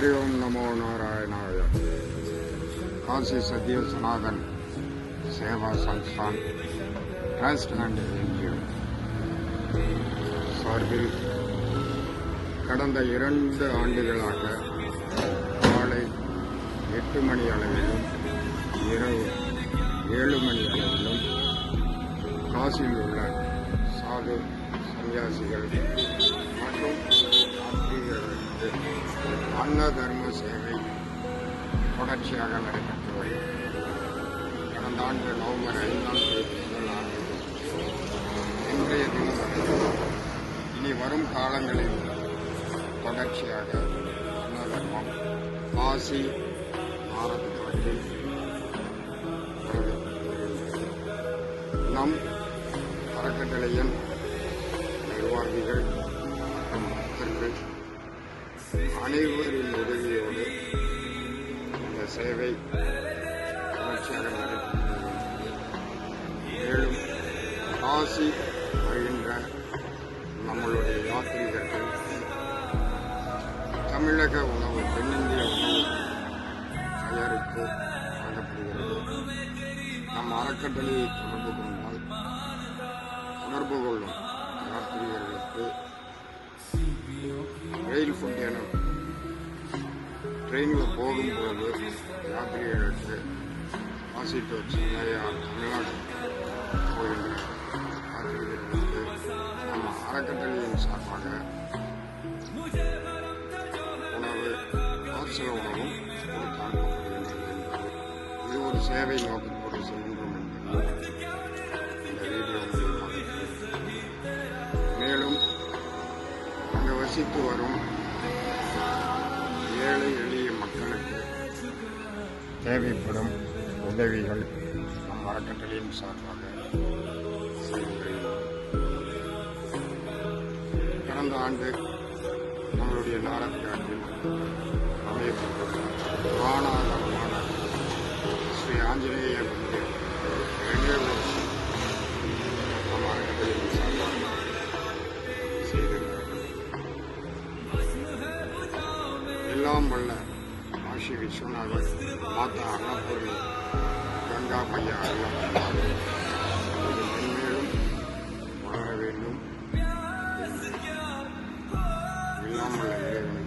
ஹரி ஓம் நமோ நாராயணாய Kashi Satya Sanatan Seva Sansthan trust and NGO சார்பில் கடந்த இரண்டு ஆண்டுகளாக காலை எட்டு மணி அளவிலும் இரவு ஏழு மணி அளவிலும் காசியில் உள்ள சாது சன்னியாசிகள் அன்ன தர்ம சேவை தொடர்ச்சியாக நடைபெற்று வருகிறது கடந்த ஆண்டு நவம்பர் ஐந்தாம் தேதி முதல் ஆரம்பித்து இன்றைய தினம் இனி வரும் காலங்களில் தொடர்ச்சியாக அன்ன தர்மம் காசி பாரதத்தில் நம் அறக்கட்டளையின் நிர்வாகிகள் மற்றும் பக்தர்கள் அனைவரின் உதவியோடு இந்த சேவை தொடர்ச்சியாக நடைபெற்று மேலும் காசி வருகின்ற நம்மளுடைய யாத்திரிகர்கள் தமிழக உணவு தென்னிந்திய உணவு தயாரித்து வழங்கப்படுகிறது. நம் அறக்கட்டளையை தொடர்பு கொண்டால் தொடர்பு கொள்ளும். ட்ரெயினில் போகும்போது ராத்திரி எடுத்து வாசிட்டு வச்சு நிறையா தமிழ்நாடு போகின்ற யாத்திரிகர்களுக்கு நம்ம அறக்கட்டளையின் சார்பாக உணவு ஆசிர உணவும் இது ஒரு சேவை நோக்கத்தோடு செல்கின்றோம் மேலும் அங்கு வசித்து வரும் ஏழை தேவைப்படும் உதவிகள் நம் அறக்கட்டளையின் சார்பாக கடந்த ஆண்டு நம்மளுடைய நாடகத்தில் அமையப்பட்டுள்ள புராணாதமான ஸ்ரீ ஆஞ்சநேய மந்திர் வருஷம் நம் அறக்கட்டளையின் சார்பாக செய்திருக்கிறார்கள் எல்லாம் வல்ல ஸ்ரீ விஸ்வநாதர் மாதா அன்னபூர்ணி கங்கா மையா மென்மேலும் வளர வேண்டும் இல்லாமல் இறைவனை